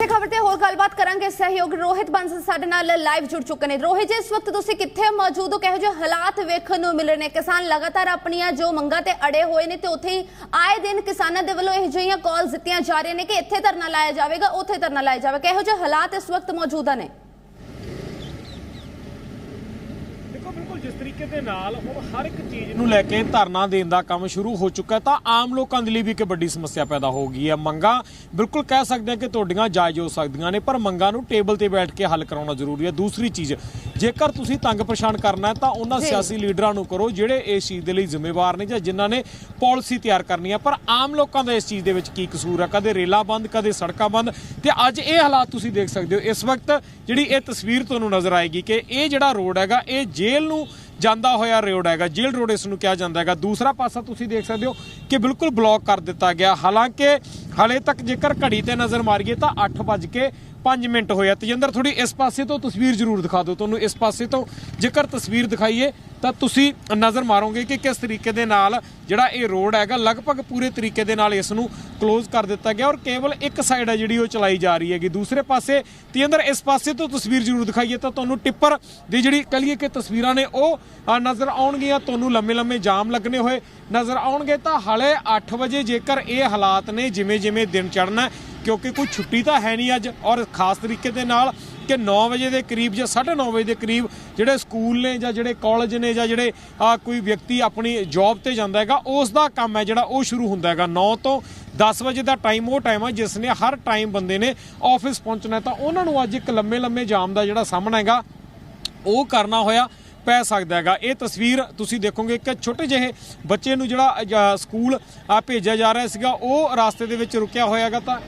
ਖਬਰ ਤੇ ਹੋਰ ਗੱਲਬਾਤ ਕਰਾਂਗੇ। ਸਹਿਯੋਗ ਰੋਹਿਤ ਬੰਸਲ ਸਾਡੇ ਨਾਲ ਲਾਈਵ ਜੁੜ ਚੁੱਕੇ ਨੇ। ਰੋਹਿਤ ਜੀ, ਇਸ ਵਕਤ ਤੁਸੀਂ ਕਿੱਥੇ ਮੌਜੂਦ ਹੋ? ਕਿਹੋ ਜਿਹੇ ਹਾਲਾਤ ਵੇਖਣ ਨੂੰ ਮਿਲ ਰਹੇ ਨੇ? ਕਿਸਾਨ ਲਗਾਤਾਰ ਆਪਣੀਆਂ ਜੋ ਮੰਗਾਂ ਤੇ ਅੜੇ ਹੋਏ ਨੇ ਤੇ ਉੱਥੇ ਹੀ ਆਏ ਦਿਨ ਕਿਸਾਨਾਂ ਦੇ ਵੱਲੋਂ ਇਹੋ ਜਿਹੀਆਂ ਕਾਲਸ ਦਿੱਤੀਆਂ ਜਾ ਰਹੀਆਂ ਨੇ ਕਿ ਇੱਥੇ ਧਰਨਾ ਲਾਇਆ ਜਾਵੇਗਾ, ਉੱਥੇ ਧਰਨਾ ਲਾਇਆ ਜਾਵੇਗਾ। ਕਿਹੋ ਜਿਹੇ ਹਾਲਾਤ ਇਸ ਵਕਤ ਮੌਜੂਦਾ ਨੇ ਦੇਖੋ ਬਿਲਕੁਲ ਜਿਸ ਤਰੀਕੇ ਦੇ ਨਾਲ ਹੁਣ ਹਰ ਇੱਕ ਚੀਜ਼ ਨੂੰ ਲੈ ਕੇ ਧਰਨਾ ਦੇਣ ਦਾ ਕੰਮ ਸ਼ੁਰੂ ਹੋ ਚੁੱਕਾ ਤਾਂ ਆਮ ਲੋਕਾਂ ਦੇ ਲਈ ਵੀ ਇੱਕ ਵੱਡੀ ਸਮੱਸਿਆ ਪੈਦਾ ਹੋ ਗਈ ਹੈ। ਮੰਗਾਂ ਬਿਲਕੁਲ ਕਹਿ ਸਕਦੇ ਹਾਂ ਕਿ ਤੁਹਾਡੀਆਂ ਜਾਇਜ਼ ਹੋ ਸਕਦੀਆਂ ਨੇ ਪਰ ਮੰਗਾਂ ਨੂੰ ਟੇਬਲ ਤੇ ਬੈਠ ਕੇ ਹੱਲ ਕਰਾਉਣਾ ਜ਼ਰੂਰੀ ਹੈ। ਦੂਸਰੀ ਚੀਜ਼ ਜੇਕਰ ਤੁਸੀਂ ਤੰਗ ਪਰੇਸ਼ਾਨ ਕਰਨਾ ਹੈ ਤਾਂ ਉਹਨਾਂ। ਸਿਆਸੀ ਲੀਡਰਾਂ ਨੂੰ ਕਰੋ ਜਿਹੜੇ ਇਸ ਚੀਜ਼ ਦੇ ਲਈ ਜ਼ਿੰਮੇਵਾਰ ਨੇ ਜਾਂ ਜਿਨ੍ਹਾਂ ਨੇ ਪਾਲਿਸੀ ਤਿਆਰ ਕਰਨੀ ਹੈ। ਪਰ ਆਮ ਲੋਕਾਂ ਦਾ ਇਸ ਚੀਜ਼ ਦੇ ਵਿੱਚ ਕੀ ਕਸੂਰ ਹੈ? ਕਦੇ ਰੇਲਾਂ ਬੰਦ ਕਦੇ ਸੜਕਾਂ ਬੰਦ। ਤੇ ਅੱਜ ਇਹ ਹਾਲਾਤ ਤੁਸੀਂ ਦੇਖ ਸਕਦੇ ਹੋ। ਇਸ ਵਕਤ ਜਿਹੜੀ ਇਹ ਤਸਵੀਰ ਤੁਹਾਨੂੰ ਨਜ਼ਰ ਆਏਗੀ ਕਿ ਇਹ ਜਿਹੜਾ ਰੋਡ ਹੈਗਾ ਇਹ ਜੇਲ੍ਹ ਨੂੰ ਜਾਂਦਾ ਹੋਇਆ ਰੋਡ ਹੈਗਾ, ਜੇਲ੍ਹ ਰੋਡ ਇਸ ਨੂੰ ਕਿਹਾ ਜਾਂਦਾ ਹੈਗਾ। ਦੂਸਰਾ ਪਾਸਾ ਤੁਸੀਂ ਦੇਖ ਸਕਦੇ ਹੋ ਕਿ ਬਿਲਕੁਲ ਬਲੌਕ ਕਰ ਦਿੱਤਾ ਗਿਆ। ਹਾਲਾਂਕਿ, ਹਲੇ ਤੱਕ ਜੇਕਰ ਘੜੀ ਤੇ ਨਜ਼ਰ ਮਾਰੀਏ ਤਾਂ 8 ਵੱਜ ਕੇ 5 ਮਿੰਟ ਹੋਇਆ ਤੇਜਿੰਦਰ ਥੋੜੀ ਇਸ ਪਾਸੇ ਤੋਂ ਤਸਵੀਰ ਜ਼ਰੂਰ ਦਿਖਾ ਦਿਓ। ਤੁਹਾਨੂੰ ਇਸ ਪਾਸੇ ਤੋਂ ਜੇਕਰ ਤਸਵੀਰ ਦਿਖਾਈਏ ਤਾਂ ਤੁਸੀਂ ਨਜ਼ਰ ਮਾਰੋਗੇ ਕਿ ਕਿਸ ਤਰੀਕੇ ਦੇ ਨਾਲ ਜਿਹੜਾ ਇਹ ਰੋਡ ਹੈਗਾ, ਲਗਭਗ ਪੂਰੇ ਤਰੀਕੇ ਦੇ ਨਾਲ ਇਸ ਨੂੰ ਕਲੋਜ਼ ਕਰ ਦਿੱਤਾ ਗਿਆ ਔਰ ਕੇਵਲ ਇੱਕ ਸਾਈਡ ਹੈ ਜਿਹੜੀ ਉਹ ਚਲਾਈ ਜਾ ਰਹੀ ਹੈਗੀ। ਦੂਸਰੇ ਪਾਸੇ ਤੇਜਿੰਦਰ ਇਸ ਪਾਸੇ ਤੋਂ ਤਸਵੀਰ ਜ਼ਰੂਰ ਦਿਖਾਈਏ ਤਾਂ ਤੁਹਾਨੂੰ ਟਿੱਪਰ ਦੀ ਜਿਹੜੀ ਕਹੀਏ ਕਿ ਤਸਵੀਰਾਂ ਨੇ ਉਹ ਨਜ਼ਰ ਆਉਣਗੀਆਂ। ਤੁਹਾਨੂੰ ਲੰਮੇ ਲੰਮੇ ਜਾਮ ਲੱਗਣੇ ਹੋਏ ਨਜ਼ਰ ਆਉਣਗੇ ਤਾਂ ਹਲੇ 8 ਵਜੇ ਜੇਕਰ ਇਹ ਹਾਲਾਤ ਨੇ ਜਿਵੇਂ ਜਿਵੇਂ ਦਿਨ ਚੜ੍ਹਨਾ ਕਿਉਂਕਿ ਕੋਈ ਛੁੱਟੀ ਤਾਂ ਹੈ ਨਹੀਂ ਅੱਜ ਔਰ ਖਾਸ ਤਰੀਕੇ ਦੇ ਨਾਲ ਕਿ 9 ਵਜੇ ਦੇ ਕਰੀਬ ਜਾਂ 9:30 ਵਜੇ ਦੇ ਕਰੀਬ ਜਿਹੜੇ ਸਕੂਲ ਨੇ ਜਾਂ ਜਿਹੜੇ ਕਾਲਜ ਨੇ ਜਾਂ ਜਿਹੜੇ ਕੋਈ ਵਿਅਕਤੀ ਆਪਣੀ ਜੌਬ ਤੇ ਜਾਂਦਾ ਹੈਗਾ, ਉਸ ਦਾ ਕੰਮ ਹੈ ਜਿਹੜਾ ਉਹ ਸ਼ੁਰੂ ਹੁੰਦਾ ਹੈਗਾ। 9 ਤੋਂ 10 ਵਜੇ ਦਾ ਟਾਈਮ ਉਹ ਟਾਈਮ ਆ ਜਿਸ ਨੇ ਹਰ ਟਾਈਮ ਬੰਦੇ ਨੇ ਆਫਿਸ ਪਹੁੰਚਣਾ ਤਾਂ ਉਹਨਾਂ ਨੂੰ ਅੱਜ ਇੱਕ ਲੰਮੇ ਲੰਮੇ ਜਾਮ ਦਾ ਜਿਹੜਾ ਸਾਹਮਣਾ ਹੈਗਾ, ਉਹ ਕਰਨਾ ਹੋਇਆ, ਪੈ ਸਕਦਾ ਹੈਗਾ। ਇਹ ਤਸਵੀਰ ਤੁਸੀਂ ਦੇਖੋਗੇ ਕਿ ਛੋਟੇ ਜਿਹੇ ਬੱਚੇ ਨੂੰ ਜਿਹੜਾ ਸਕੂਲ ਭੇਜਿਆ ਜਾ ਰਿਹਾ ਸੀਗਾ, ਉਹ ਰਾਸਤੇ ਦੇ ਵਿੱਚ ਰੁਕਿਆ ਹੋਇਆ ਹੈਗਾ ਤਾਂ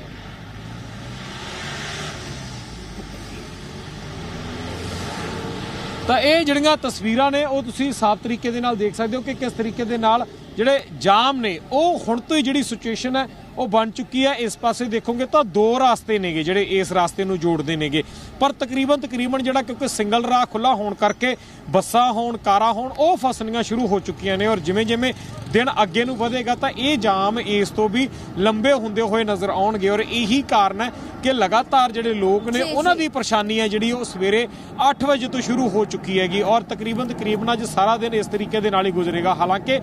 ਤਾਂ ਇਹ ਜਿਹੜੀਆਂ ਤਸਵੀਰਾਂ ਨੇ, ਉਹ ਤੁਸੀਂ ਸਾਫ਼ ਤਰੀਕੇ ਦੇ ਨਾਲ ਦੇਖ ਸਕਦੇ ਹੋ ਕਿ ਕਿਸ ਤਰੀਕੇ ਦੇ ਨਾਲ ਜਿਹੜੇ ਜਾਮ ਨੇ ਉਹ ਹੁਣ ਤੋਂ ਹੀ ਜਿਹੜੀ ਸਿਚੁਏਸ਼ਨ ਹੈ ਉਹ ਬਣ ਚੁੱਕੀ ਹੈ। ਇਸ ਪਾਸੇ ਦੇਖੋਗੇ ਤਾਂ ਦੋ ਰਾਸਤੇ ਨੇਗੇ ਜਿਹੜੇ ਇਸ ਰਾਸਤੇ ਨੂੰ ਜੋੜਦੇ ਨੇਗੇ। ਪਰ ਤਕਰੀਬਨ ਤਕਰੀਬਨ ਜਿਹੜਾ ਕਿਉਂਕਿ ਸਿੰਗਲ ਰਾਹ ਖੁੱਲਾ ਹੋਣ ਕਰਕੇ ਬੱਸਾਂ ਹੋਣ ਕਾਰਾਂ ਹੋਣ ਉਹ ਫਸਣੀਆਂ ਸ਼ੁਰੂ ਹੋ ਚੁੱਕੀਆਂ ਨੇ। ਔਰ ਜਿਵੇਂ ਜਿਵੇਂ ਦਿਨ ਅੱਗੇ ਨੂੰ ਵਧੇਗਾ ਤਾਂ ਇਹ ਜਾਮ ਇਸ ਤੋਂ ਵੀ ਲੰਬੇ ਹੁੰਦੇ ਹੋਏ ਨਜ਼ਰ ਆਉਣਗੇ। ਔਰ ਇਹੀ ਕਾਰਨ ਹੈ ਕਿ ਲਗਾਤਾਰ ਜਿਹੜੇ ਲੋਕ ਨੇ ਉਹਨਾਂ। ਦੀ ਪਰੇਸ਼ਾਨੀ ਹੈ ਜਿਹੜੀ ਉਹ ਸਵੇਰੇ 8 ਵਜੇ ਤੋਂ ਸ਼ੁਰੂ ਹੋ ਚੁੱਕੀ ਹੈਗੀ। ਔਰ ਤਕਰੀਬਨ ਤਕਰੀਬਨ ਅੱਜ ਸਾਰਾ ਦਿਨ ਇਸ ਤਰੀਕੇ ਦੇ ਨਾਲ ਹੀ ਗੁਜ਼ਰੇਗਾ। ਹਾਲਾਂਕਿ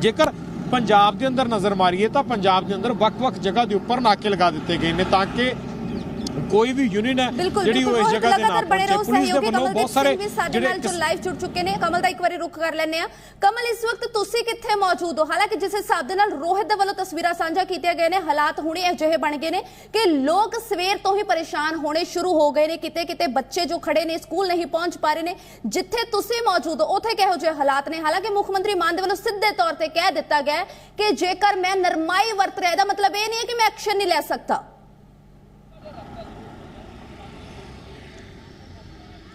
ਜੇਕਰ ਪੰਜਾਬ ਦੇ ਅੰਦਰ ਨਜ਼ਰ ਮਾਰੀਏ ਤਾਂ ਪੰਜਾਬ ਦੇ ਅੰਦਰ ਵੱਖ-ਵੱਖ ਜਗ੍ਹਾ ਦੇ ਉੱਪਰ ਨਾਕੇ ਲਗਾ ਦਿੱਤੇ ਗਏ ਨੇ ਤਾਂ ਕਿ ਕੋਈ ਵੀ ਯੂਨੀਅਨ ਹੈ ਜਿਹੜੀ ਉਹ ਇਸ ਜਗ੍ਹਾ ਤੇ ਨਾ ਪਹੁੰਚੇ। ਪੁਲਿਸ ਦੇ ਵੱਲੋਂ ਬਹੁਤ ਸਾਰੇ ਸਿੰਘ ਵੀ ਸਾਡੇ ਨਾਲ ਜੋ ਜਿਹੜੇ ਲਾਈਵ ਜੁੜ ਚੁੱਕੇ ਨੇ। ਕਮਲ ਦਾ ਇੱਕ ਵਾਰੀ ਰੁੱਖ ਕਰ ਲੈਂਦੇ ਆ ਕਮਲ ਇਸ ਵਕਤ ਤੁਸੀਂ ਕਿੱਥੇ ਮੌਜੂਦ ਹੋ? ਹਾਲਾਂਕਿ ਜਿਸ ਹਿਸਾਬ ਦੇ ਨਾਲ ਰੋਹਿਤ ਦੇ ਵੱਲੋਂ ਤਸਵੀਰਾਂ ਸਾਂਝਾ ਕੀਤੀਆਂ ਗਏ ਨੇ ਹਾਲਾਤ ਹੁਣੇ ਅਜਿਹੇ ਬਣ ਗਏ ਨੇ ਕਿ ਲੋਕ ਸਵੇਰ ਤੋਂ ਹੀ ਪਰੇਸ਼ਾਨ ਹੋਣੇ ਸ਼ੁਰੂ ਹੋ ਗਏ ਨੇ। ਕਿਤੇ ਕਿਤੇ ਬੱਚੇ ਜੋ ਖੜੇ ਨੇ ਸਕੂਲ ਨਹੀਂ ਪਹੁੰਚ ਪਾ ਰਹੇ ਨੇ। ਜਿੱਥੇ ਤੁਸੀਂ ਮੌਜੂਦ ਹੋ ਉੱਥੇ ਕਿਹੋ ਜਿਹੇ ਹਾਲਾਤ ਨੇ? ਹਾਲਾਂਕਿ ਮੁੱਖ ਮੰਤਰੀ ਮਾਨ ਦੇ ਵੱਲੋਂ ਸਿੱਧੇ ਤੌਰ ਤੇ ਕਹਿ ਦਿੱਤਾ ਗਿਆ ਕਿ ਜੇਕਰ ਮੈਂ ਨਰਮਾਈ ਵਰਤ ਰਿਹਾ ਇਹਦਾ ਮਤਲਬ ਇਹ ਨਹੀਂ ਹੈ ਕਿ ਮੈਂ ਐਕਸ਼ਨ ਨਹੀਂ ਲੈ ਸਕਦਾ।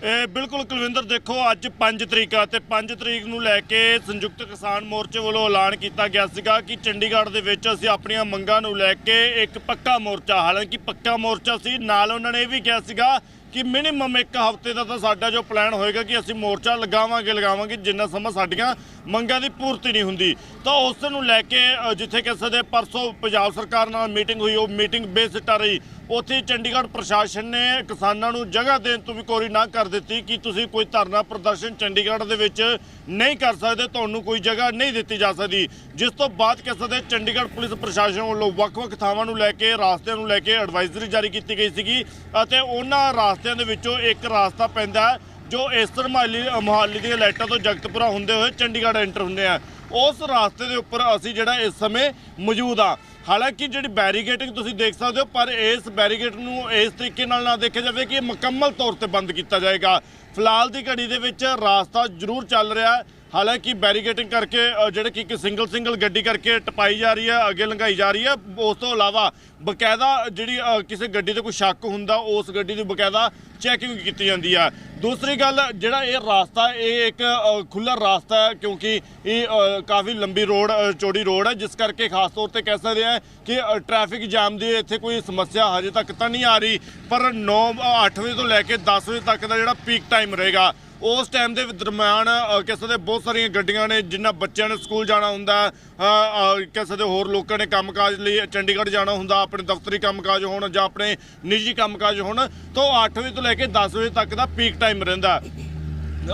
ਬਿਲਕੁਲ ਕੁਲਵਿੰਦਰ, ਦੇਖੋ ਅੱਜ 5 ਤਰੀਕ ਆ ਤੇ 5 ਤਰੀਕ ਨੂੰ ਲੈ ਕੇ ਸੰਯੁਕਤ ਕਿਸਾਨ ਮੋਰਚੇ ਵੱਲੋਂ ਐਲਾਨ ਕੀਤਾ ਗਿਆ ਸੀਗਾ ਕਿ ਚੰਡੀਗੜ੍ਹ ਦੇ ਵਿੱਚ ਅਸੀਂ ਆਪਣੀਆਂ ਮੰਗਾਂ ਨੂੰ ਲੈ ਕੇ ਇੱਕ ਪੱਕਾ ਮੋਰਚਾ, ਹਾਲਾਂਕਿ ਪੱਕਾ ਮੋਰਚਾ ਸੀ, ਨਾਲ ਉਹਨਾਂ ਨੇ ਇਹ ਵੀ ਕਿਹਾ ਸੀਗਾ ਕਿ ਮਿਨੀਮਮ ਇੱਕ ਹਫ਼ਤੇ ਦਾ ਤਾਂ ਸਾਡਾ ਜੋ ਪਲਾਨ ਹੋਏਗਾ ਕਿ ਅਸੀਂ ਮੋਰਚਾ ਲਗਾਵਾਂਗੇ ਲਗਾਵਾਂਗੇ, ਜਿੰਨਾ ਸਮਾਂ ਸਾਡੀਆਂ ਮੰਗਾਂ ਦੀ ਪੂਰਤੀ ਨਹੀਂ ਹੁੰਦੀ। ਤਾਂ ਉਸ ਨੂੰ ਲੈ ਕੇ ਜਿੱਥੇ ਕਿਸੇ ਦੇ ਪਰਸੋਂ ਪੰਜਾਬ ਸਰਕਾਰ ਨਾਲ ਮੀਟਿੰਗ ਹੋਈ, ਉਹ ਮੀਟਿੰਗ ਬੇਸਿੱਟਾ ਰਹੀ। ਉੱਥੇ ਚੰਡੀਗੜ੍ਹ ਪ੍ਰਸ਼ਾਸਨ ਨੇ ਕਿਸਾਨਾਂ ਨੂੰ ਜਗ੍ਹਾ ਦੇਣ ਤੋਂ ਵੀ ਕੋਰੀ ਨਾ ਕਰ ਦਿੱਤੀ ਕਿ ਤੁਸੀਂ ਕੋਈ ਧਰਨਾ ਪ੍ਰਦਰਸ਼ਨ ਚੰਡੀਗੜ੍ਹ ਦੇ ਵਿੱਚ ਨਹੀਂ ਕਰ ਸਕਦੇ, ਤੁਹਾਨੂੰ ਕੋਈ ਜਗ੍ਹਾ ਨਹੀਂ ਦਿੱਤੀ ਜਾ ਸਕਦੀ। ਜਿਸ ਤੋਂ ਬਾਅਦ ਕਿਸੇ ਦੇ ਚੰਡੀਗੜ੍ਹ ਪੁਲਿਸ ਪ੍ਰਸ਼ਾਸਨ ਵੱਲੋਂ ਵੱਖ-ਵੱਖ ਥਾਵਾਂ ਨੂੰ ਲੈ ਕੇ, ਰਾਸਤਿਆਂ ਨੂੰ ਲੈ ਕੇ ਐਡਵਾਈਜ਼ਰੀ ਜਾਰੀ ਕੀਤੀ ਗਈ ਸੀਗੀ ਅਤੇ ਉਹਨਾਂ ਰਾਸਤਿਆਂ ਦੇ ਵਿੱਚੋਂ ਇੱਕ ਰਾਸਤਾ ਪੈਂਦਾ ਹੈ, ਜੋ ਏਸਰ ਮਹਾਲੀ, ਮੋਹਾਲੀ ਦੀਆਂ ਲਾਈਟਾਂ ਤੋਂ ਜਗਤਪੁਰਾ ਹੁੰਦੇ ਹੋਏ ਚੰਡੀਗੜ੍ਹ ਐਂਟਰ ਹੁੰਦੇ ਆ। ਉਸ ਰਾਸਤੇ ਦੇ ਉੱਪਰ ਅਸੀਂ ਜਿਹੜਾ ਇਸ ਸਮੇਂ ਮੌਜੂਦ ਆ ਹਾਲਾਂਕਿ ਜਿਹੜੀ ਬੈਰੀਗੇਟਿੰਗ ਤੁਸੀਂ ਦੇਖ ਸਕਦੇ ਹੋ, ਪਰ ਇਸ ਬੈਰੀਗੇਟ ਨੂੰ ਇਸ ਤਰੀਕੇ ਨਾਲ ਨਾ ਦੇਖਿਆ ਜਾਵੇ ਕਿ ਇਹ ਮੁਕੰਮਲ ਤੌਰ ਤੇ ਬੰਦ ਕੀਤਾ ਜਾਏਗਾ। ਫਿਲਹਾਲ ਦੀ ਘੜੀ ਦੇ ਵਿੱਚ ਰਾਸਤਾ ਜ਼ਰੂਰ ਚੱਲ ਰਿਹਾ ਹੈ। ਹਾਲਾਂਕਿ ਬੈਰੀਕੇਟਿੰਗ ਕਰਕੇ ਜਿਹੜੇ ਕਿ ਇੱਕ ਸਿੰਗਲ ਸਿੰਗਲ ਗੱਡੀ ਕਰਕੇ ਟਪਾਈ ਜਾ ਰਹੀ ਹੈ, ਅੱਗੇ ਲੰਘਾਈ ਜਾ ਰਹੀ ਹੈ। ਉਸ ਤੋਂ ਇਲਾਵਾ ਬਕਾਇਦਾ ਜਿਹੜੀ ਕਿਸੇ ਗੱਡੀ ਤੇ ਕੋਈ ਸ਼ੱਕ ਹੁੰਦਾ, ਉਸ ਗੱਡੀ ਦੀ ਬਕਾਇਦਾ ਚੈਕਿੰਗ ਕੀਤੀ ਜਾਂਦੀ ਹੈ। ਦੂਸਰੀ ਗੱਲ, ਜਿਹੜਾ ਇਹ ਰਾਸਤਾ ਇਹ ਇੱਕ ਖੁੱਲਾ ਰਾਸਤਾ ਹੈ, ਕਿਉਂਕਿ ਇਹ ਕਾਫੀ ਲੰਬੀ ਰੋਡ ਚੌੜੀ ਰੋਡ ਹੈ, ਜਿਸ ਕਰਕੇ ਖਾਸ ਤੌਰ ਤੇ ਕਹਿ ਸਕਦੇ ਹਾਂ ਕਿ ਟ੍ਰੈਫਿਕ ਜਾਮ ਦੀ ਇੱਥੇ ਕੋਈ ਸਮੱਸਿਆ ਹਜੇ ਤੱਕ ਤਾਂ ਨਹੀਂ ਆ ਰਹੀ। ਪਰ 9 8 ਵਜੇ ਤੋਂ ਲੈ ਕੇ 10 ਵਜੇ ਤੱਕ ਦਾ ਜਿਹੜਾ ਪੀਕ ਟਾਈਮ ਰਹੇਗਾ। ਉਸ ਟਾਈਮ ਦੇ ਦਰਮਿਆਨ ਕਿਸੇ ਦੇ ਬਹੁਤ ਸਾਰੀਆਂ ਗੱਡੀਆਂ ਨੇ ਜਿਨ੍ਹਾਂ ਬੱਚਿਆਂ ਨੇ ਸਕੂਲ ਜਾਣਾ ਹੁੰਦਾ ਅ, ਕਿਸੇ ਦੇ ਹੋਰ ਲੋਕਾਂ ਨੇ ਕੰਮਕਾਜ ਲਈ ਚੰਡੀਗੜ੍ਹ ਜਾਣਾ ਹੁੰਦਾ ਆਪਣੇ ਦਫ਼ਤਰੀ ਕੰਮਕਾਜ ਹੋਣ ਜਾਂ ਆਪਣੇ ਨਿੱਜੀ ਕੰਮਕਾਜ ਹੋਣ ਤਾਂ 8 ਵਜੇ ਤੋਂ ਲੈ ਕੇ 10 ਵਜੇ ਤੱਕ ਦਾ ਪੀਕ ਟਾਈਮ ਰਹਿੰਦਾ।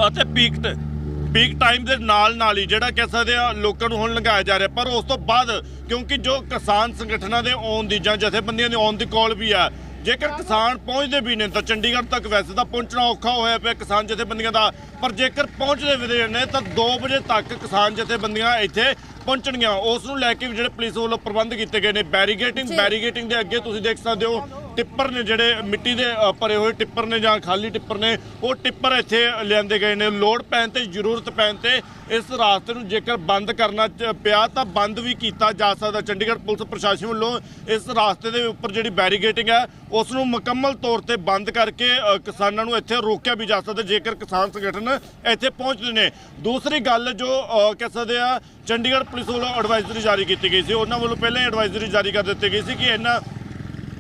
ਅਤੇ ਪੀਕ ਪੀਕ ਟਾਈਮ ਦੇ ਨਾਲ ਨਾਲ ਹੀ ਜਿਹੜਾ ਕਹਿ ਸਕਦੇ ਆ ਲੋਕਾਂ ਨੂੰ ਹੁਣ ਲੰਘਾਇਆ ਜਾ ਰਿਹਾ ਪਰ ਉਸ ਤੋਂ ਬਾਅਦ ਕਿਉਂਕਿ ਜੋ ਕਿਸਾਨ ਸੰਗਠਨਾਂ ਦੇ ਆਉਣ ਦੀ ਜਾਂ ਜਥੇਬੰਦੀਆਂ ਦੇ ਆਉਣ ਦੀ ਕਾਲ ਵੀ ਆ ਜੇਕਰ ਕਿਸਾਨ ਪਹੁੰਚਦੇ ਵੀ ਨੇ ਤਾਂ ਚੰਡੀਗੜ੍ਹ ਤੱਕ ਵੈਸੇ ਤਾਂ ਪਹੁੰਚਣਾ ਔਖਾ ਹੋਇਆ ਪਿਆ ਕਿਸਾਨ ਜਥੇਬੰਦੀਆਂ ਦਾ ਪਰ ਜੇਕਰ ਪਹੁੰਚਦੇ ਵੀ ਨੇ ਤਾਂ 2 ਵਜੇ ਤੱਕ ਕਿਸਾਨ ਜਥੇਬੰਦੀਆਂ ਇੱਥੇ ਪਹੁੰਚਣਗੀਆਂ। ਉਸ ਨੂੰ ਲੈ ਕੇ ਵੀ ਜਿਹੜੇ ਪੁਲਿਸ ਵੱਲੋਂ ਪ੍ਰਬੰਧ ਕੀਤੇ ਗਏ ਨੇ। ਬੈਰੀਗੇਟਿੰਗ। ਬੈਰੀਗੇਟਿੰਗ ਦੇ ਅੱਗੇ ਤੁਸੀਂ ਦੇਖ ਸਕਦੇ ਹੋ। ਟਿੱਪਰ ਨੇ ਜਿਹੜੇ ਮਿੱਟੀ ਦੇ ਅ, ਭਰੇ ਹੋਏ ਟਿੱਪਰ ਨੇ ਜਾਂ ਖਾਲੀ ਟਿੱਪਰ ਨੇ ਉਹ ਟਿੱਪਰ ਇੱਥੇ ਲਿਆਂਦੇ ਗਏ ਨੇ। ਲੋਡ ਪੈਣ ਤੇ ਜ਼ਰੂਰਤ ਪੈਣ ਤੇ ਇਸ ਰਾਸਤੇ ਨੂੰ ਜੇਕਰ ਬੰਦ ਕਰਨਾ ਚ- ਪਿਆ ਤਾਂ ਬੰਦ ਵੀ ਕੀਤਾ ਜਾ ਸਕਦਾ। ਚੰਡੀਗੜ੍ਹ ਪੁਲਿਸ ਪ੍ਰਸ਼ਾਸਨ ਵੱਲੋਂ ਇਸ ਰਾਸਤੇ ਦੇ ਉੱਪਰ ਜਿਹੜੀ ਬੈਰੀਗੇਟਿੰਗ ਹੈ ਉਸ ਨੂੰ ਮੁਕੰਮਲ ਤੌਰ ਤੇ ਬੰਦ ਕਰਕੇ ਅ, ਕਿਸਾਨਾਂ ਨੂੰ ਇੱਥੇ ਰੋਕਿਆ ਵੀ ਜਾ ਸਕਦਾ ਜੇਕਰ ਕਿਸਾਨ ਸੰਗਠਨ ਇੱਥੇ ਪਹੁੰਚਦੇ ਨੇ। ਦੂਸਰੀ ਗੱਲ ਜੋ ਅ, ਕਹਿ ਸਕਦੇ ਆ ਚੰਡੀਗੜ੍ਹ ਪੁਲਿਸ ਵੱਲੋਂ ਐਡਵਾਈਜ਼ਰੀ ਜਾਰੀ ਕੀਤੀ ਗਈ ਸੀ। ਉਹਨਾਂ ਵੱਲੋਂ ਪਹਿਲਾਂ ਹੀ ਐਡਵਾਈਜ਼ਰੀ ਜਾਰੀ ਕਰ ਦਿੱਤੀ ਗਈ ਸੀ ਕਿ ਇਹਨਾਂ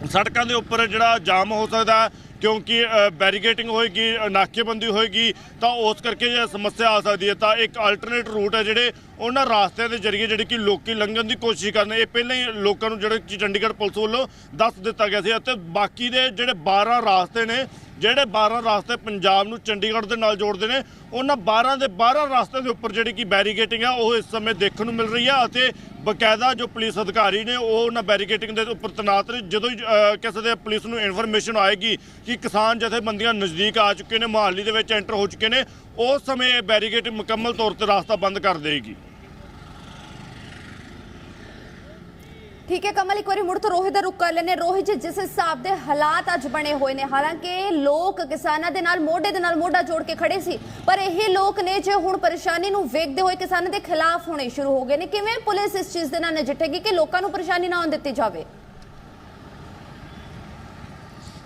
ਸੜਕਾਂ ਦੇ ਉੱਪਰ ਜਿਹੜਾ ਜਾਮ ਹੋ ਸਕਦਾ ਕਿਉਂਕਿ ਬੈਰੀਕੇਟਿੰਗ ਹੋਏਗੀ ਅ, ਨਾਕੇਬੰਦੀ ਹੋਏਗੀ ਤਾਂ ਉਸ ਕਰਕੇ ਜੇ ਸਮੱਸਿਆ ਆ ਸਕਦੀ ਹੈ ਤਾਂ ਇੱਕ ਅਲਟਰਨੇਟ ਰੂਟ ਹੈ ਜਿਹੜੇ ਉਹਨਾਂ ਰਾਸਤਿਆਂ ਦੇ ਜ਼ਰੀਏ ਜਿਹੜੇ ਕਿ ਲੋਕੀ ਲੰਘਣ ਦੀ ਕੋਸ਼ਿਸ਼ ਕਰਨ। ਇਹ ਪਹਿਲਾਂ ਹੀ ਲੋਕਾਂ ਨੂੰ ਜਿਹੜੇ ਚੰਡੀਗੜ੍ਹ ਪੁਲਿਸ ਵੱਲੋਂ ਦੱਸ ਦਿੱਤਾ ਗਿਆ ਸੀ ਅਤੇ ਬਾਕੀ ਦੇ ਜਿਹੜੇ 12 ਰਾਸਤੇ ਨੇ ਜਿਹੜੇ 12 ਰਾਸਤੇ ਪੰਜਾਬ ਨੂੰ ਚੰਡੀਗੜ੍ਹ ਦੇ ਨਾਲ ਜੋੜਦੇ ਨੇ ਉਹਨਾਂ 12 ਦੇ 12 ਰਾਸਤੇ ਦੇ ਉੱਪਰ ਜਿਹੜੀ ਕਿ ਬੈਰੀਕੇਟਿੰਗ ਆ ਉਹ ਇਸ ਸਮੇਂ ਦੇਖਣ ਨੂੰ ਮਿਲ ਰਹੀ ਆ ਅਤੇ ਬਕਾਇਦਾ ਜੋ ਪੁਲਿਸ ਅਧਿਕਾਰੀ ਨੇ ਉਹ ਉਹਨਾਂ ਬੈਰੀਕੇਟਿੰਗ ਦੇ ਉੱਪਰ ਤੈਨਾਤ ਨੇ। ਜਦੋਂ ਹੀ ਅਹ, ਕਿਸੇ ਦੇ ਪੁਲਿਸ ਨੂੰ ਇਨਫੋਰਮੇਸ਼ਨ ਆਏਗੀ ਕਿ ਕਿਸਾਨ ਜਥੇਬੰਦੀਆਂ ਨਜ਼ਦੀਕ ਆ ਚੁੱਕੇ ਨੇ ਮੁਹਾਲੀ ਦੇ ਵਿੱਚ ਐਂਟਰ ਹੋ ਚੁੱਕੇ ਨੇ ਉਸ ਸਮੇਂ ਇਹ ਬੈਰੀਗੇਟਿੰਗ ਮੁਕੰਮਲ ਤੌਰ ਤੇ ਰਾਸਤਾ ਬੰਦ ਕਰ ਦੇਗੀ ਠੀਕ ਹੈ, ਕਮਲ, ਇੱਕ ਵਾਰੀ ਮੁੜ ਤੋਂ ਰੋਹਿਤ ਦਾ ਰੁਕ ਕਰ ਲੈਨੇ ਰੋਹਿਤ ਜੀ, ਜਿਸ ਹਿਸਾਬ ਦੇ ਹਾਲਾਤ ਅੱਜ ਬਣੇ ਹੋਏ ਨੇ, ਹਾਲਾਂਕਿ ਲੋਕ ਕਿਸਾਨਾਂ ਦੇ ਨਾਲ, ਮੋਢੇ ਦੇ ਨਾਲ ਮੋਢਾ ਜੋੜ ਕੇ ਖੜੇ ਸੀ, ਪਰ ਇਹ ਲੋਕ ਨੇ ਜੇ ਹੁਣ ਪਰੇਸ਼ਾਨੀ ਨੂੰ ਵੇਖਦੇ ਹੋਏ ਕਿਸਾਨਾਂ ਦੇ ਖਿਲਾਫ ਹੋਣੇ ਸ਼ੁਰੂ ਹੋ ਗਏ ਨੇ। ਕਿਵੇਂ ਪੁਲਿਸ ਇਸ ਚੀਜ਼ ਦੇ ਨਾਲ ਨਜਿੱਠੇਗੀ ਕਿ ਲੋਕਾਂ ਨੂੰ ਪਰੇਸ਼ਾਨੀ ਨਾ ਆਉਣ ਦਿੱਤੀ ਜਾਵੇ?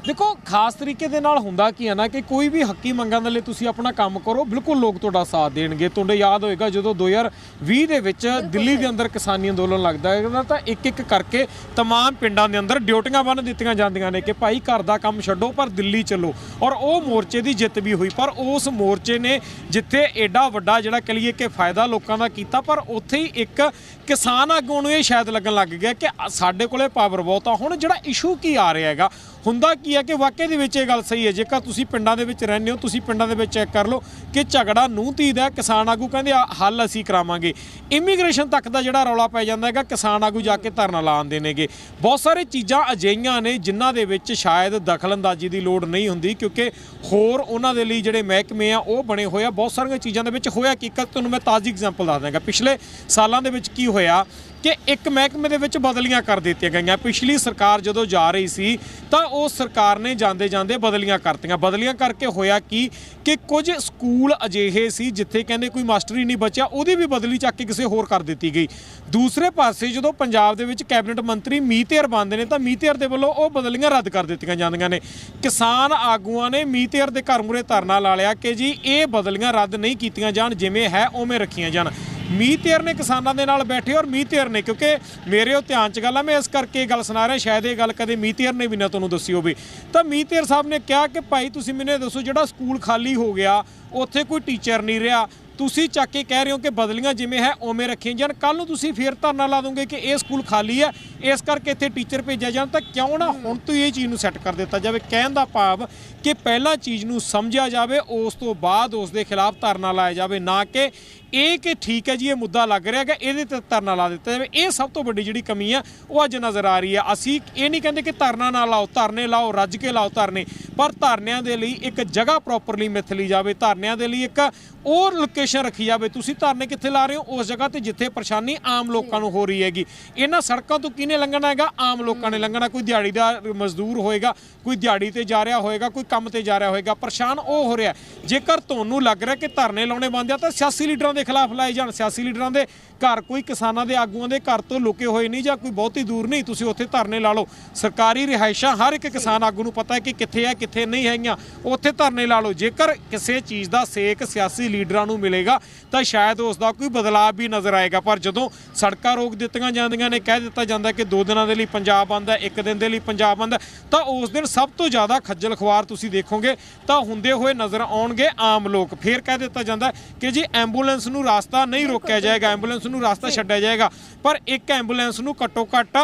ਦੇਖੋ ਖਾਸ ਤਰੀਕੇ ਦੇ ਨਾਲ ਹੁੰਦਾ ਕੀ ਹੈ ਨਾ ਕਿ ਕੋਈ ਵੀ ਹੱਕੀ ਮੰਗਾਂ ਦੇ ਲਈ ਤੁਸੀਂ ਆਪਣਾ ਕੰਮ ਕਰੋ ਬਿਲਕੁਲ ਲੋਕ ਤੁਹਾਡਾ ਸਾਥ ਦੇਣਗੇ ਤੁਹਾਡੇ ਯਾਦ ਹੋਏਗਾ ਜਦੋਂ 2020 ਦੇ ਵਿੱਚ ਦਿੱਲੀ ਦੇ ਅੰਦਰ ਕਿਸਾਨੀ ਅੰਦੋਲਨ ਲੱਗਦਾ ਹੈਗਾ ਤਾਂ ਇੱਕ ਇੱਕ ਕਰਕੇ तमाम ਪਿੰਡਾਂ ਦੇ ਅੰਦਰ ਡਿਊਟੀਆਂ ਬੰਨ ਦਿੱਤੀਆਂ ਜਾਂਦੀਆਂ ਨੇ ਕਿ ਭਾਈ ਘਰ ਦਾ ਕੰਮ ਛੱਡੋ ਪਰ ਦਿੱਲੀ ਚੱਲੋ ਔਰ ਉਹ ਮੋਰਚੇ ਦੀ ਜਿੱਤ ਵੀ ਹੋਈ ਪਰ ਉਸ ਮੋਰਚੇ ਨੇ ਜਿੱਥੇ ਐਡਾ ਵੱਡਾ ਜਿਹੜਾ ਕਹ ਲਈਏ ਕਿ ਫਾਇਦਾ ਲੋਕਾਂ ਦਾ ਕੀਤਾ ਪਰ ਉੱਥੇ ਹੀ ਇੱਕ ਕਿਸਾਨ ਆਗੂ ਨੂੰ ਇਹ ਸ਼ਾਇਦ ਲੱਗਣ ਲੱਗ ਗਿਆ ਕਿ ਸਾਡੇ ਕੋਲੇ ਪਾਵਰ ਬਹੁਤ ਆ। ਹੁਣ ਜਿਹੜਾ ਇਸ਼ੂ ਕੀ ਆ ਰਿਹਾ ਹੈਗਾ? ਹੁੰਦਾ ਕੀ ਹੈ ਕਿ ਵਾਕਈ ਦੇ ਵਿੱਚ ਇਹ ਗੱਲ ਸਹੀ ਹੈ? ਜੇਕਰ ਤੁਸੀਂ ਪਿੰਡਾਂ ਦੇ ਵਿੱਚ ਰਹਿੰਦੇ ਹੋ, ਤੁਸੀਂ ਪਿੰਡਾਂ ਦੇ ਵਿੱਚ ਚੈੱਕ ਕਰ ਲਓ ਕਿ ਝਗੜਾ ਨੂੰ ਧੀ ਦਾ ਕਿਸਾਨ ਆਗੂ ਕਹਿੰਦੇ ਆ, ਹੱਲ ਅਸੀਂ ਕਰਾਵਾਂਗੇ। ਇਮੀਗ੍ਰੇਸ਼ਨ ਤੱਕ ਦਾ ਜਿਹੜਾ ਰੌਲਾ ਪੈ ਜਾਂਦਾ ਹੈਗਾ, ਕਿਸਾਨ ਆਗੂ ਜਾ ਕੇ ਧਰਨਾ ਲਾਉਂਦੇ ਨੇਗੇ। ਬਹੁਤ ਸਾਰੇ ਚੀਜ਼ਾਂ ਅਜਿਹੀਆਂ ਨੇ ਜਿਨ੍ਹਾਂ ਦੇ ਵਿੱਚ ਸ਼ਾਇਦ ਦਖਲਅੰਦਾਜ਼ੀ ਦੀ ਲੋੜ ਨਹੀਂ ਹੁੰਦੀ, ਕਿਉਂਕਿ ਹੋਰ ਉਹਨਾਂ ਦੇ ਲਈ ਜਿਹੜੇ ਮਹਿਕਮੇ ਆ, ਉਹ ਬਣੇ ਹੋਏ ਆ। ਬਹੁਤ ਸਾਰੀਆਂ ਚੀਜ਼ਾਂ ਦੇ ਵਿੱਚ ਹੋਇਆ ਕੀ? ਇੱਕ ਤੁਹਾਨੂੰ ਮੈਂ ਤਾਜ਼ੀ ਐਗਜ਼ਾਮਪਲ ਦੱਸ ਦਾਂਗਾ ਪਿਛਲੇ ਸਾਲਾਂ ਦੇ ਵਿੱਚ ਕੀ ਹੋਇਆ ਕਿ ਇੱਕ ਮਹਿਕਮੇ ਦੇ ਵਿੱਚ ਬਦਲੀਆਂ ਕਰ ਦਿੱਤੀਆਂ ਗਈਆਂ। ਪਿਛਲੀ ਸਰਕਾਰ ਜਦੋਂ ਜਾ ਰਹੀ ਸੀ, ਤਾਂ ਉਹ ਸਰਕਾਰ ਨੇ ਜਾਂਦੇ ਜਾਂਦੇ ਬਦਲੀਆਂ ਕਰਤੀਆਂ। ਬਦਲੀਆਂ ਕਰਕੇ ਹੋਇਆ ਕੀ ਕਿ ਕੁਝ ਸਕੂਲ ਅਜਿਹੇ ਸੀ ਜਿੱਥੇ ਕਹਿੰਦੇ ਕੋਈ ਮਾਸਟਰ ਹੀ ਨਹੀਂ ਬਚਿਆ, ਉਹਦੀ ਵੀ ਬਦਲੀ ਚੱਕ ਕੇ ਕਿਸੇ ਹੋਰ ਕਰ ਦਿੱਤੀ ਗਈ। ਦੂਸਰੇ ਪਾਸੇ ਜਦੋਂ ਪੰਜਾਬ ਦੇ ਵਿੱਚ ਕੈਬਨਿਟ ਮੰਤਰੀ ਮੀਤੇਰ ਬੰਦੇ ਨੇ, ਤਾਂ ਮੀਤੇਰ ਦੇ ਵੱਲੋਂ ਉਹ ਬਦਲੀਆਂ ਰੱਦ ਕਰ ਦਿੱਤੀਆਂ ਜਾਂਦੀਆਂ ਨੇ। ਕਿਸਾਨ ਆਗੂਆਂ ਨੇ ਮੀਤੇਰ ਦੇ ਘਰ ਮੂਹਰੇ ਧਰਨਾ ਲਾ ਲਿਆ ਕਿ ਜੀ, ਇਹ ਬਦਲੀਆਂ ਰੱਦ ਨਹੀਂ ਕੀਤੀਆਂ ਜਾਣ, ਜਿਵੇਂ ਹੈ, ਉਵੇਂ ਰੱਖੀਆਂ ਜਾਣ। ਮੀਂਹ ਮੀਤੇਰ ਨੇ ਕਿਸਾਨਾਂ ਦੇ ਨਾਲ ਬੈਠੇ ਔਰ ਮੀਂਹ ਮੀਤੇਰ ਨੇ ਕਿਉਂਕਿ ਮੇਰੇ ਉਹ ਧਿਆਨ ਚ ਗੱਲ ਆ, ਮੈਂ ਇਸ ਕਰਕੇ ਇਹ ਗੱਲ ਸੁਣਾ ਰਿਹਾ, ਸ਼ਾਇਦ ਇਹ ਗੱਲ ਕਦੇ ਮੀਂਹ ਮੀਤੇਰ ਨੇ ਵੀ ਨਾ ਤੁਹਾਨੂੰ ਦੱਸੀ ਹੋਵੇ। ਤਾਂ ਮੀਂਹ ਤੇਰ ਸਾਹਿਬ ਨੇ ਕਿਹਾ ਕਿ ਭਾਈ ਤੁਸੀਂ ਮੈਨੂੰ ਇਹ ਦੱਸੋ, ਜਿਹੜਾ ਸਕੂਲ ਖਾਲੀ ਹੋ ਗਿਆ, ਉੱਥੇ ਕੋਈ ਟੀਚਰ ਨਹੀਂ ਰਿਹਾ। ਤੁਸੀਂ ਚੱਕ ਕੇ ਕਹਿ ਰਹੇ ਹੋ ਕਿ ਬਦਲੀਆਂ ਜਿਵੇਂ ਹੈ, ਉਵੇਂ ਰੱਖੀਆਂ ਜਾਣ। ਕੱਲ ਨੂੰ ਤੁਸੀਂ ਫੇਰ ਧਰਨਾ ਲਾ ਦੋਗੇ ਕਿ ਇਹ ਸਕੂਲ ਖਾਲੀ ਹੈ, ਇਸ ਕਰਕੇ ਇੱਥੇ ਟੀਚਰ ਭੇਜਿਆ ਜਾਣ। ਤਾਂ ਕਿਉਂ ਨਾ ਹੁਣ ਤੋਂ ਹੀ ਇਹ ਚੀਜ਼ ਨੂੰ ਸੈੱਟ ਕਰ ਦਿੱਤਾ ਜਾਵੇ, ਕਹਿਣ ਦਾ ਭਾਵ ਕਿ ਪਹਿਲਾਂ ਚੀਜ਼ ਨੂੰ ਸਮਝਿਆ ਜਾਵੇ, ਉਸ ਤੋਂ ਬਾਅਦ ਉਸ ਦੇ ਖਿਲਾਫ ਧਰਨਾ ਲਾਇਆ ਜਾਵੇ, ਨਾ ਕਿ ਇਹ ਕਿ ਠੀਕ ਹੈ ਜੀ, ਇਹ ਮੁੱਦਾ ਲੱਗ ਰਿਹਾ ਕਿ ਇਹਦੇ ਤੇ ਧਰਨਾ ਲਾ ਦਿੱਤਾ ਜਾਵੇ। ਇਹ ਸਭ ਤੋਂ ਵੱਡੀ ਜਿਹੜੀ ਕਮੀ ਆ, ਉਹ ਅੱਜ ਨਜ਼ਰ ਆ ਰਹੀ ਹੈ ਅਸੀਂ ਇਹ ਨਹੀਂ ਕਹਿੰਦੇ ਕਿ ਧਰਨਾ ਨਾ ਲਾਓ, ਧਰਨੇ ਲਾਓ, ਰੱਜ ਕੇ ਲਾਓ ਧਰਨੇ, ਪਰ ਧਰਨਿਆਂ ਦੇ ਲਈ ਇੱਕ ਜਗ੍ਹਾ ਪ੍ਰੋਪਰਲੀ ਮਿਥ ਲਈ ਜਾਵੇ। ਧਰਨਿਆਂ ਦੇ ਲਈ ਇੱਕ ਉਹ ਲੋਕੇਸ਼ਨ ਰੱਖੀ ਜਾਵੇ। ਤੁਸੀਂ ਧਰਨੇ ਕਿੱਥੇ ਲਾ ਰਹੇ ਹੋ? ਉਸ ਜਗ੍ਹਾ ਤੇ ਜਿੱਥੇ ਪਰੇਸ਼ਾਨੀ ਆਮ ਲੋਕਾਂ ਨੂੰ ਹੋ ਰਹੀ ਹੈਗੀ। ਇਹਨਾਂ ਸੜਕਾਂ ਤੋਂ ਕਿਹਨੇ ਲੰਘਣਾ ਹੈਗਾ? ਆਮ ਲੋਕਾਂ ਨੇ ਲੰਘਣਾ। ਕੋਈ ਦਿਹਾੜੀ ਦਾ ਮਜ਼ਦੂਰ ਹੋਏਗਾ, ਕੋਈ ਦਿਹਾੜੀ ਤੇ ਜਾ ਰਿਹਾ ਹੋਏਗਾ, ਕੋਈ ਕੰਮ ਤੇ ਜਾ ਰਿਹਾ ਹੋਏਗਾ। ਪਰੇਸ਼ਾਨ ਉਹ ਹੋ ਰਿਹਾ। ਜੇਕਰ ਤੁਹਾਨੂੰ ਲੱਗ ਰਿਹਾ ਕਿ ਧਰਨੇ ਲਾਉਣੇ ਬੰਦ ਆ, ਤਾਂ ਸਿਆਸੀ ਲੀਡਰਾਂ ਦੇ ਦੇ ਖਿਲਾਫ ਲਾਏ ਜਾਣ ਸਿਆਸੀ ਲੀਡਰਾਂ ਦੇ ਘਰ, ਕੋਈ ਕਿਸਾਨਾਂ ਦੇ ਆਗੂਆਂ ਦੇ ਘਰ ਤੋਂ ਲੁਕੇ ਹੋਏ ਨਹੀਂ ਜਾਂ ਕੋਈ ਬਹੁਤੀ ਦੂਰ ਨਹੀਂ, ਤੁਸੀਂ ਉੱਥੇ ਧਰਨੇ ਲਾ ਲਓ। ਸਰਕਾਰੀ ਰਿਹਾਇਸ਼ਾਂ, ਹਰ ਇੱਕ ਕਿਸਾਨ ਆਗੂ ਨੂੰ ਪਤਾ ਹੈ ਕਿ ਕਿੱਥੇ ਹੈ, ਕਿੱਥੇ ਨਹੀਂ ਹੈਗੀਆਂ, ਉੱਥੇ ਧਰਨੇ ਲਾ ਲਓ। ਜੇਕਰ ਕਿਸੇ ਚੀਜ਼ ਦਾ ਸੇਕ ਸਿਆਸੀ ਲੀਡਰਾਂ ਨੂੰ ਮਿਲੇਗਾ, ਤਾਂ ਸ਼ਾਇਦ ਉਸ ਦਾ ਕੋਈ ਬਦਲਾਅ ਵੀ ਨਜ਼ਰ ਆਏਗਾ। ਪਰ ਜਦੋਂ ਸੜਕਾਂ ਰੋਕ ਦਿੱਤੀਆਂ ਜਾਂਦੀਆਂ ਨੇ, ਕਹਿ ਦਿੱਤਾ ਜਾਂਦਾ ਕਿ ਦੋ ਦਿਨਾਂ ਦੇ ਲਈ ਪੰਜਾਬ ਬੰਦ ਇੱਕ ਦਿਨ ਦੇ ਲਈ ਪੰਜਾਬ ਬੰਦ ਤਾਂ ਉਸ ਦਿਨ ਸਭ ਤੋਂ ਜ਼ਿਆਦਾ ਖੱਜਲ ਖਵਾਰ ਤੁਸੀਂ ਦੇਖੋਗੇ, ਤਾਂ ਹੁੰਦੇ ਹੋਏ ਨਜ਼ਰ ਆਉਣਗੇ ਆਮ ਲੋਕ। ਫੇਰ ਕਹਿ ਦਿੱਤਾ ਜਾਂਦਾ ਕਿ ਜੀ ਐਂਬੂਲੈਂਸ ਨੂੰ ਰਾਸਤਾ ਨਹੀਂ ਰੋਕਿਆ ਜਾਏਗਾ ਐਂਬੂਲੈਂਸ ਨੂੰ ਰਾਸਤਾ ਛੱਡਿਆ ਜਾਏਗਾ ਪਰ ਇੱਕ ਐਂਬੂਲੈਂਸ ਨੂੰ ਘੱਟੋ ਘੱਟ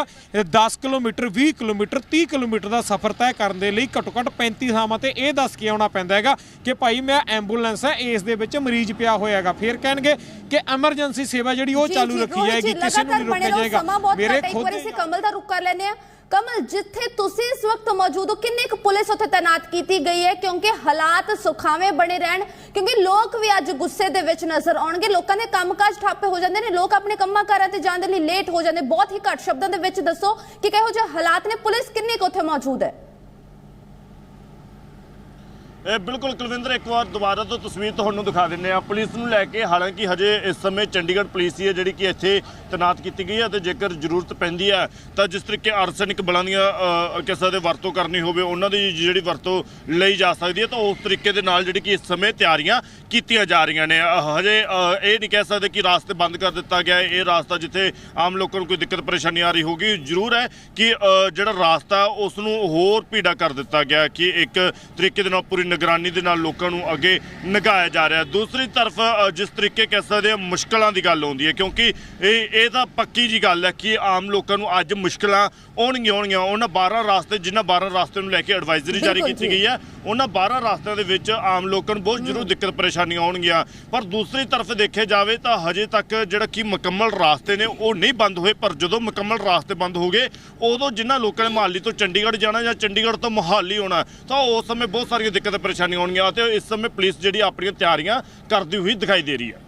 10 ਕਿਲੋਮੀਟਰ 20 ਕਿਲੋਮੀਟਰ 30 ਕਿਲੋਮੀਟਰ ਦਾ ਸਫ਼ਰ ਤੈਅ ਕਰਨ ਦੇ ਲਈ ਘੱਟੋ ਘੱਟ 35 ਥਾਵਾਂ ਤੇ ਇਹ ਦੱਸ ਕੇ ਆਉਣਾ ਪੈਂਦਾ ਹੈਗਾ ਕਿ ਭਾਈ ਮੈਂ ਐਂਬੂਲੈਂਸ ਹੈ ਇਸ ਦੇ ਵਿੱਚ ਮਰੀਜ਼ ਪਿਆ ਹੋਇਆ ਹੈਗਾ। ਫੇਰ ਕਹਿਣਗੇ ਕਿ ਐਮਰਜੈਂਸੀ ਸੇਵਾ ਜਿਹੜੀ ਉਹ ਚਾਲੂ ਰੱਖੀ ਜਾਏਗੀ ਕਿਸੇ ਨੂੰ ਨਹੀਂ ਰੋਕਿਆ ਜਾਏਗਾ। ਮੇਰੇ ਖੁਦ ਕਮਲ ਦਾ ਰੁਕ ਕਰ ਲੈਂਦੇ ਆ ਕਮਲ, ਜਿੱਥੇ ਤੁਸੀਂ ਇਸ ਵਕਤ ਮੌਜੂਦ ਹੋ, ਕਿੰਨੀ ਕੁ ਪੁਲਿਸ ਉੱਥੇ ਤਾਇਨਾਤ ਕੀਤੀ ਗਈ ਹੈ? ਕਿਉਂਕਿ ਹਾਲਾਤ ਸੁਖਾਵੇਂ ਬਣੇ ਰਹਿਣ, ਕਿਉਂਕਿ ਲੋਕ ਵੀ ਅੱਜ ਗੁੱਸੇ ਦੇ ਵਿੱਚ ਨਜ਼ਰ ਆਉਣਗੇ। ਲੋਕਾਂ ਦੇ ਕੰਮਕਾਜ ਠੱਪ ਹੋ ਜਾਂਦੇ ਨੇ, ਲੋਕ ਆਪਣੇ ਕੰਮਾਂ ਕਾਰਾਂ ਤੇ ਜਾਣ ਦੇ ਲਈ ਲੇਟ ਹੋ ਜਾਂਦੇ ਬਹੁਤ ਹੀ ਘੱਟ ਸ਼ਬਦਾਂ ਦੇ ਵਿੱਚ ਦੱਸੋ ਕਿ ਕਿਹੋ ਜਿਹੇ ਹਾਲਾਤ ਨੇ। ਪੁਲਿਸ ਕਿੰਨੀ ਕੁ ਉੱਥੇ ਮੌਜੂਦ ਹੈ? ਇਹ ਬਿਲਕੁਲ ਕੁਲਵਿੰਦਰ ਇੱਕ ਵਾਰ ਦੁਬਾਰਾ ਤੋਂ ਤਸਵੀਰ ਤੁਹਾਨੂੰ ਦਿਖਾ ਦਿੰਨੇ ਆ ਪੁਲਿਸ ਨੂੰ ਲੈ ਕੇ ਹਾਲਾਂਕਿ ਹਜੇ ਇਸ ਸਮੇਂ ਚੰਡੀਗੜ੍ਹ ਪੁਲਿਸ ਹੀ ਹੈ ਜਿਹੜੀ ਕਿ ਇੱਥੇ ਤੈਨਾਤ ਕੀਤੀ ਗਈ ਹੈ ਤੇ ਜੇਕਰ ਜ਼ਰੂਰਤ ਪੈਂਦੀ ਹੈ ਤਾਂ ਜਿਸ ਤਰੀਕੇ ਆਰਸੈਨਿਕ ਬਲਾਂ ਦੀਆਂ ਅ, ਕਿਸੇ ਦੇ ਵਰਤੋਂ ਕਰਨੀ ਹੋਵੇ ਉਹਨਾਂ ਦੀ ਜਿਹੜੀ ਵਰਤੋਂ ਲਈ ਜਾ ਸਕਦੀ ਹੈ ਤਾਂ ਉਸ ਤਰੀਕੇ ਦੇ ਨਾਲ ਜਿਹੜੀ ਕਿ ਇਸ ਸਮੇਂ ਤਿਆਰੀਆਂ ਕੀਤੀਆਂ ਜਾ ਰਹੀਆਂ ਨੇ। ਹਜੇ ਇਹ ਨਹੀਂ ਕਹਿ ਸਕਦੇ ਕਿ ਰਾਸਤੇ ਬੰਦ ਕਰ ਦਿੱਤਾ ਗਿਆ ਇਹ ਰਾਸਤਾ ਜਿੱਥੇ ਆਮ ਲੋਕਾਂ ਨੂੰ ਕੋਈ ਦਿੱਕਤ ਪਰੇਸ਼ਾਨੀ ਆ ਰਹੀ ਹੋਗੀ ਜ਼ਰੂਰ ਹੈ ਕਿ ਜਿਹੜਾ ਰਾਸਤਾ ਉਸ ਨੂੰ ਹੋਰ ਭੀੜਾ ਕਰ ਦਿੱਤਾ ਗਿਆ ਕਿ ਇੱਕ ਤਰੀਕੇ ਦੇ ਨਾਲ ਪੂਰੀ ਨਿਗਰਾਨੀ ਦੇ ਨਾਲ ਲੋਕਾਂ ਨੂੰ ਅੱਗੇ ਨਗਾਇਆ ਜਾ ਰਿਹਾ ਦੂਸਰੀ ਤਰਫ ਜਿਸ ਤਰੀਕੇ ਕਹਿ ਸਕਦੇ ਹਾਂ ਮੁਸ਼ਕਲਾਂ ਦੀ ਗੱਲ ਆਉਂਦੀ ਹੈ ਕਿਉਂਕਿ ਇਹ ਇਹ ਤਾਂ ਪੱਕੀ ਜੀ ਗੱਲ ਹੈ ਕਿ ਆਮ ਲੋਕਾਂ ਨੂੰ ਅੱਜ ਮੁਸ਼ਕਲਾਂ ਆਉਣਗੀਆਂ ਆਉਣਗੀਆਂ ਉਹਨਾਂ 12 ਰਾਸਤੇ ਜਿਨ੍ਹਾਂ 12 ਰਾਸਤੇ ਨੂੰ ਲੈ ਕੇ ਐਡਵਾਈਜ਼ਰੀ ਜਾਰੀ ਕੀਤੀ। ਗਈ ਹੈ ਉਹਨਾਂ 12 ਰਾਸਤਿਆਂ ਦੇ ਵਿੱਚ ਆਮ ਲੋਕਾਂ ਨੂੰ ਬਹੁਤ ਜ਼ਰੂਰ ਦਿੱਕਤ ਪਰੇਸ਼ਾਨੀਆਂ ਆਉਣਗੀਆਂ। ਪਰ ਦੂਸਰੀ ਤਰਫ ਦੇਖਿਆ ਜਾਵੇ ਤਾਂ ਹਜੇ ਤੱਕ ਜਿਹੜਾ ਕਿ ਮੁਕੰਮਲ ਰਾਸਤੇ ਨੇ ਉਹ ਨਹੀਂ ਬੰਦ ਹੋਏ। ਪਰ ਜਦੋਂ ਮੁਕੰਮਲ ਰਾਸਤੇ ਬੰਦ ਹੋ ਗਏ ਉਦੋਂ ਜਿਨ੍ਹਾਂ ਲੋਕਾਂ ਨੇ ਮੁਹਾਲੀ ਤੋਂ ਚੰਡੀਗੜ੍ਹ ਜਾਣਾ ਜਾਂ ਚੰਡੀਗੜ੍ਹ ਤੋਂ ਮੁਹਾਲੀ ਆਉਣਾ ਤਾਂ ਉਸ ਸਮੇਂ ਬਹੁਤ ਸਾਰੀਆਂ ਦਿੱਕਤਾਂ ਪਰੇਸ਼ਾਨੀਆਂ ਆਉਣਗੀਆਂ ਤੇ ਇਸ ਸਮੇਂ ਪੁਲਿਸ ਜਿਹੜੀ ਆਪਣੀਆਂ ਤਿਆਰੀਆਂ ਕਰਦੀ ਹੋਈ ਦਿਖਾਈ ਦੇ ਰਹੀ ਹੈ।